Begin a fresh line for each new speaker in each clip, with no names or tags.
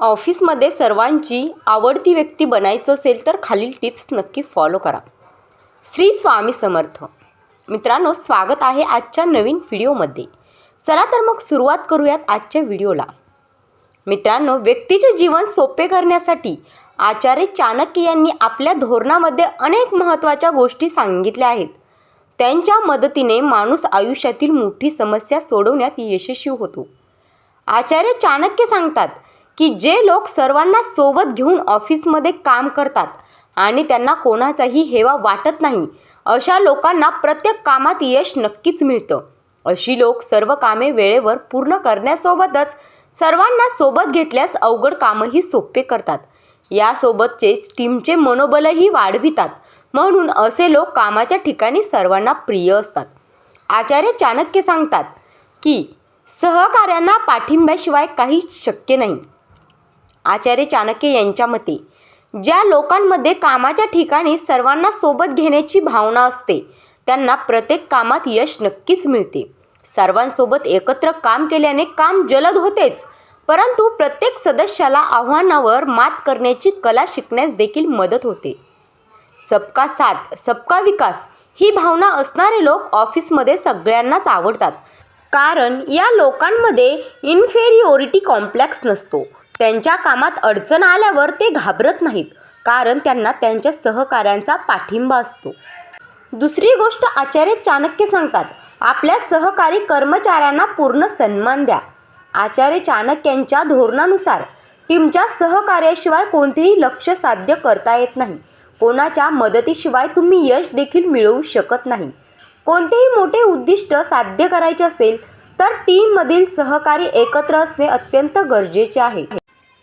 ऑफिसमध्ये सर्वांची आवडती व्यक्ती बनायचं असेल तर खालील टिप्स नक्की फॉलो करा. श्री स्वामी समर्थ. मित्रांनो स्वागत आहे आजच्या नवीन व्हिडिओमध्ये. चला तर मग सुरुवात करूयात आजच्या व्हिडिओला. मित्रांनो व्यक्तीचे जीवन सोपे करण्यासाठी आचार्य चाणक्य यांनी आपल्या धोरणामध्ये अनेक महत्त्वाच्या गोष्टी सांगितल्या आहेत. त्यांच्या मदतीने माणूस आयुष्यातील मोठी समस्या सोडवण्यात यशस्वी होतो. आचार्य चाणक्य सांगतात की जे लोक सर्वांना सोबत घेऊन ऑफिसमध्ये काम करतात आणि त्यांना कोणाचाही हेवा वाटत नाही अशा लोकांना प्रत्येक कामात यश नक्कीच मिळतं. अशी लोक सर्व कामे वेळेवर पूर्ण करण्यासोबतच सर्वांना सोबत घेतल्यास अवघड कामही सोपे करतात. यासोबतचेच टीमचे मनोबलही वाढवितात. म्हणून असे लोक कामाच्या ठिकाणी सर्वांना प्रिय असतात. आचार्य चाणक्य सांगतात की सहकार्यांना पाठिंब्याशिवाय काही शक्य नाही. आचार्य चाणक्य यांच्या मते ज्या लोकांमध्ये कामाच्या ठिकाणी सर्वांना सोबत घेण्याची भावना असते त्यांना प्रत्येक कामात यश नक्कीच मिळते. सर्वांसोबत एकत्र काम केल्याने काम जलद होतेच परंतु प्रत्येक सदस्याला आव्हानावर मात करण्याची कला शिकण्यास देखील मदत होते. सबका साथ सबका विकास ही भावना असणारे लोक ऑफिसमध्ये सगळ्यांनाच आवडतात. कारण या लोकांमध्ये इन्फेरिओरिटी कॉम्प्लेक्स नसतो. त्यांच्या कामात अडचण आल्यावर ते घाबरत नाहीत कारण त्यांना त्यांच्या सहकाऱ्यांचा पाठिंबा असतो. दुसरी गोष्ट आचार्य चाणक्य सांगतात आपल्या सहकारी कर्मचाऱ्यांना पूर्ण सन्मान द्या. आचार्य चाणक्यांच्या धोरणानुसार टीमच्या सहकार्याशिवाय कोणतेही लक्ष साध्य करता येत नाही. कोणाच्या मदतीशिवाय तुम्ही यश देखील मिळवू शकत नाही. कोणतेही मोठे उद्दिष्ट साध्य करायचे असेल तर टीममधील सहकारी एकत्र असणे अत्यंत गरजेचे आहे.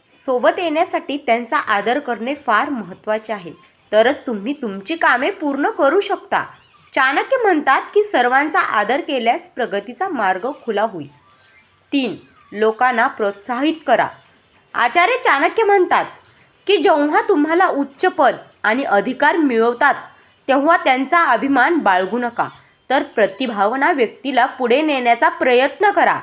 सोबत येण्यासाठी त्यांचा आदर करणे फार महत्त्वाचे आहे. तरच तुम्ही तुमची कामे पूर्ण करू शकता. चाणक्य म्हणतात की सर्वांचा आदर केल्यास प्रगतीचा मार्ग खुला होईल. तीन लोकांना प्रोत्साहित करा. आचार्य चाणक्य म्हणतात की जेव्हा तुम्हाला उच्च पद आणि अधिकार मिळवतात तेव्हा त्यांचा अभिमान बाळगू नका. तर प्रतिभावना व्यक्तीला पुढे नेण्याचा प्रयत्न करा.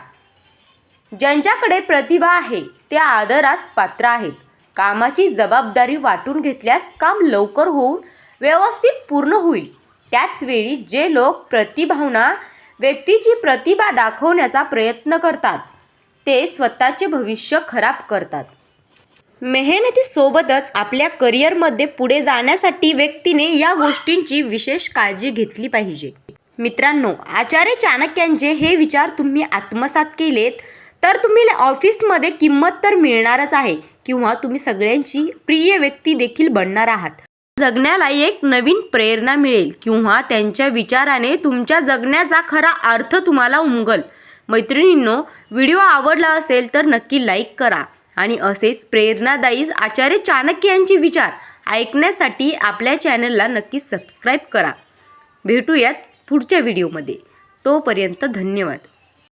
ज्यांच्याकडे प्रतिभा आहे ते आदरास पात्र आहेत. कामाची जबाबदारी वाटून घेतल्यास काम लवकर होऊन व्यवस्थित पूर्ण होईल. त्याचवेळी जे लोक प्रतिभावना व्यक्तीची प्रतिभा दाखवण्याचा प्रयत्न करतात ते स्वतःचे भविष्य खराब करतात. मेहनतीसोबतच आपल्या करिअरमध्ये पुढे जाण्यासाठी व्यक्तीने या गोष्टींची विशेष काळजी घेतली पाहिजे. मित्रांनो आचार्य चाणक्यांचे हे विचार तुम्ही आत्मसात केलेत. तर तुम्ही ऑफिसमध्ये किंमत तर मिळणारच आहे किंवा तुम्ही सगळ्यांची प्रिय व्यक्ती देखील बनणार आहात. जगण्याला एक नवीन प्रेरणा मिळेल किंवा त्यांच्या विचाराने तुमच्या जगण्याचा खरा अर्थ तुम्हाला उमगल. मैत्रिणींनो व्हिडिओ आवडला असेल तर नक्की लाईक करा आणि असेच प्रेरणादायी आचार्य चाणक्य यांचे विचार ऐकण्यासाठी आपल्या चॅनलला नक्की सबस्क्राईब करा. भेटूयात पुढच्या व्हिडिओमध्ये. तोपर्यंत धन्यवाद.